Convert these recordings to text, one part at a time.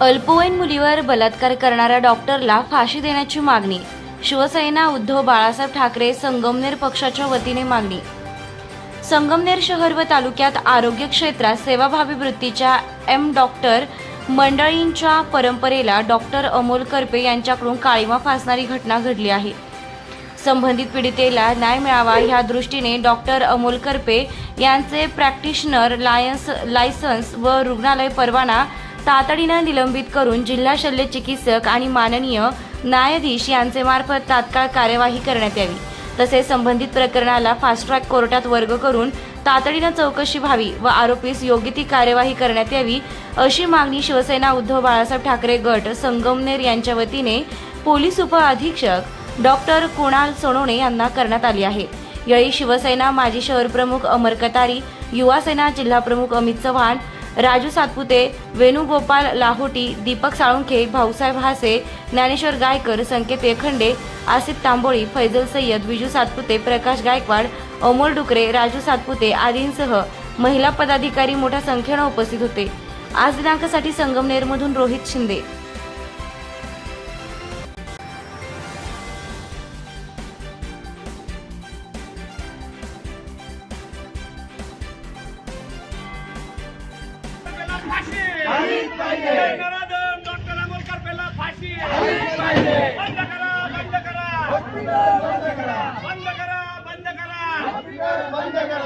अल्पवयीन मुलीवर बलात्कार करणाऱ्या डॉक्टरला फाशी देण्याची मागणी. शिवसेना उद्धव बाळासाहेब ठाकरे संगमनेर पक्षाच्या वतीने मागणी. संगमनेर शहर व तालुक्यात आरोग्य क्षेत्रात सेवाभावी वृत्तीच्या एम डॉक्टर मंडळींच्या परंपरेला डॉक्टर अमोल करपे यांच्याकडून काळीमा फासणारी घटना घडली आहे. संबंधित पीडितेला न्याय मिळावा ह्या दृष्टीने डॉक्टर अमोल करपे यांचे प्रॅक्टिशनर लायन्स लायसन्स व रुग्णालय परवाना तातडीनं निलंबित करून जिल्हा शल्य चिकित्सक आणि माननीय न्यायाधीश यांचे मार्फत तात्काळ कार्यवाही करण्यात यावी. तसेच संबंधित प्रकरणाला फास्ट ट्रॅक कोर्टात वर्ग करून तातडीनं चौकशी व्हावी व आरोपीस योग्य ती कार्यवाही करण्यात यावी अशी मागणी शिवसेना उद्धव बाळासाहेब ठाकरे गट संगमनेर यांच्या वतीने पोलीस उपअधीक्षक डॉक्टर कुणाल सोनवणे यांना करण्यात आली आहे. यावेळी शिवसेना माजी शहर प्रमुख अमर कतारी युवासेना जिल्हाप्रमुख अमित चव्हाण राजू सातपुते वेणुगोपाल लाहोटी दीपक साळुंखे भाऊसाहेब हासे ज्ञानेश्वर गायकर संकेत एखंडे आसिफ तांबोळी फैजल सय्यद विजू सातपुते प्रकाश गायकवाड अमोल डुकरे राजू सातपुते आदींसह महिला पदाधिकारी मोठ्या संख्येनं उपस्थित होते. आज दिनांकासाठी संगमनेरमधून रोहित शिंदे. डॉक्टर आंबेडकर पेला फाशी बंद करा बंद करा बंद करा बंद करा बंद करा.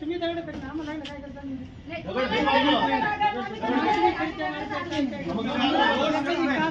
तुम्ही दगड पेटला आम्हाला नाही काय करता? मग